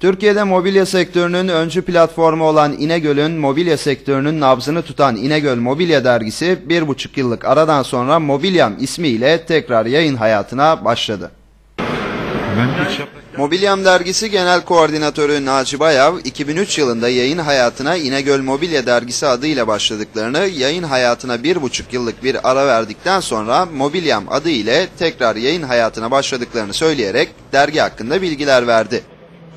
Türkiye'de mobilya sektörünün öncü platformu olan İnegöl'ün mobilya sektörünün nabzını tutan İnegöl Mobilya dergisi bir buçuk yıllık aradan sonra Mobilyam ismiyle tekrar yayın hayatına başladı. Mobilyam dergisi genel koordinatörü Naci Bayav, 2003 yılında yayın hayatına İnegöl Mobilya dergisi adıyla başladıklarını, yayın hayatına bir buçuk yıllık bir ara verdikten sonra Mobilyam adı ile tekrar yayın hayatına başladıklarını söyleyerek dergi hakkında bilgiler verdi.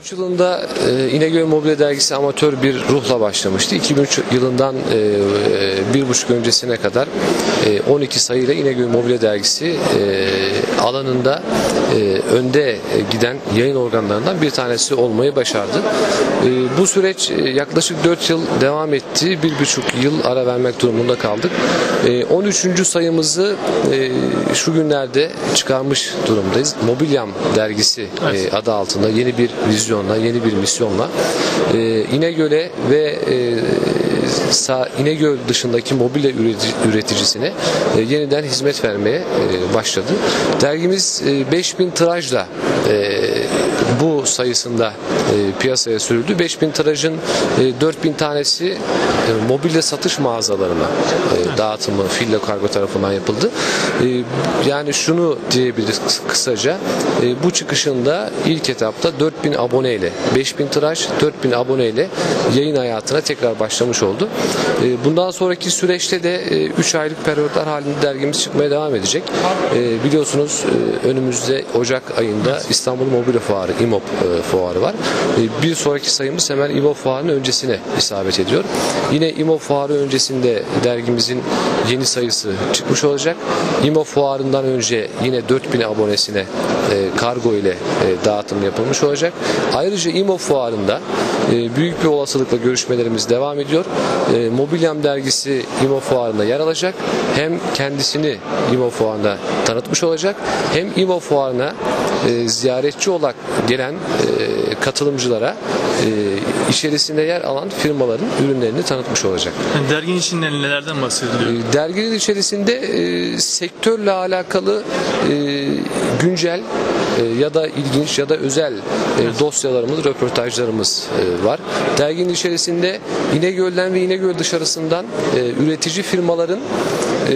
2003 yılında e, İnegöl Mobilya Dergisi amatör bir ruhla başlamıştı. 2003 yılından e, e, bir buçuk öncesine kadar e, 12 sayıyla İnegöl Mobilya Dergisi e, alanında e, önde giden yayın organlarından bir tanesi olmayı başardı. E, bu süreç e, yaklaşık 4 yıl devam etti. Bir buçuk yıl ara vermek durumunda kaldık. E, 13. sayımızı e, şu günlerde çıkarmış durumdayız. Mobilyam Dergisi e, adı altında yeni bir vizyonla, yeni bir misyonla e, İnegöl'e ve e, İnegöl dışındaki mobilya üretici- üreticisine e, yeniden hizmet vermeye e, başladı. Dergimiz e, 5000 tirajla e, sayısında e, piyasaya sürüldü. 5000 tirajın e, 4000 tanesi e, mobilya satış mağazalarına e, dağıtımı Fillo Kargo tarafından yapıldı. E, yani şunu diyebiliriz kısaca e, bu çıkışında ilk etapta 4000 aboneyle 5000 tiraj 4000 aboneyle yayın hayatına tekrar başlamış oldu. E, bundan sonraki süreçte de 3 aylık periyotlar halinde dergimiz çıkmaya devam edecek. E, biliyorsunuz e, önümüzde Ocak ayında İstanbul Mobilya Fuarı İMOP e, fuarı var. E, bir sonraki sayımız hemen İMOP fuarının öncesine isabet ediyor. Yine İMOP fuarı öncesinde dergimizin yeni sayısı çıkmış olacak. İMOP fuarından önce yine 4000 abonesine e, kargo ile dağıtım yapılmış olacak. Ayrıca İMOP fuarında büyük bir olasılıkla görüşmelerimiz devam ediyor. E, Mobilyam dergisi İMO fuarında yer alacak. Hem kendisini İMO fuarında tanıtmış olacak hem İMO fuarına e, ziyaretçi olarak gelen e, katılımcılara e, içerisinde yer alan firmaların ürünlerini tanıtmış olacak. Yani derginin içinde nelerden bahsediliyor? E, Derginin içerisinde e, sektörle alakalı e, güncel e, ya da ilginç ya da özel e, dosyalarımız, röportajlarımız e, var. Derginin içerisinde İnegöl'den ve İnegöl dışarısından e, üretici firmaların e,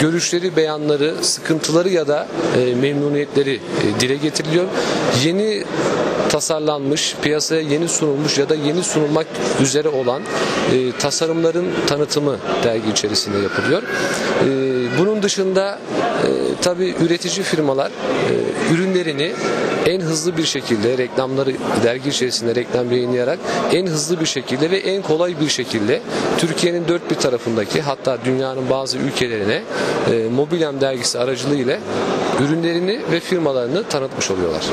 görüşleri, beyanları, sıkıntıları ya da e, memnuniyetleri e, dile getiriliyor. Yeni tasarlanmış, piyasaya yeni sunulmuş ya da yeni sunulmak üzere olan e, tasarımların tanıtımı dergi içerisinde yapılıyor. E, bunun dışında e, tabii üretici firmalar e, ürünlerini en hızlı bir şekilde reklamları dergi içerisinde reklam yayınlayarak en hızlı bir şekilde ve en kolay bir şekilde Türkiye'nin dört bir tarafındaki hatta dünyanın bazı ülkelerine Mobilyam dergisi aracılığıyla ürünlerini ve firmalarını tanıtmış oluyorlar.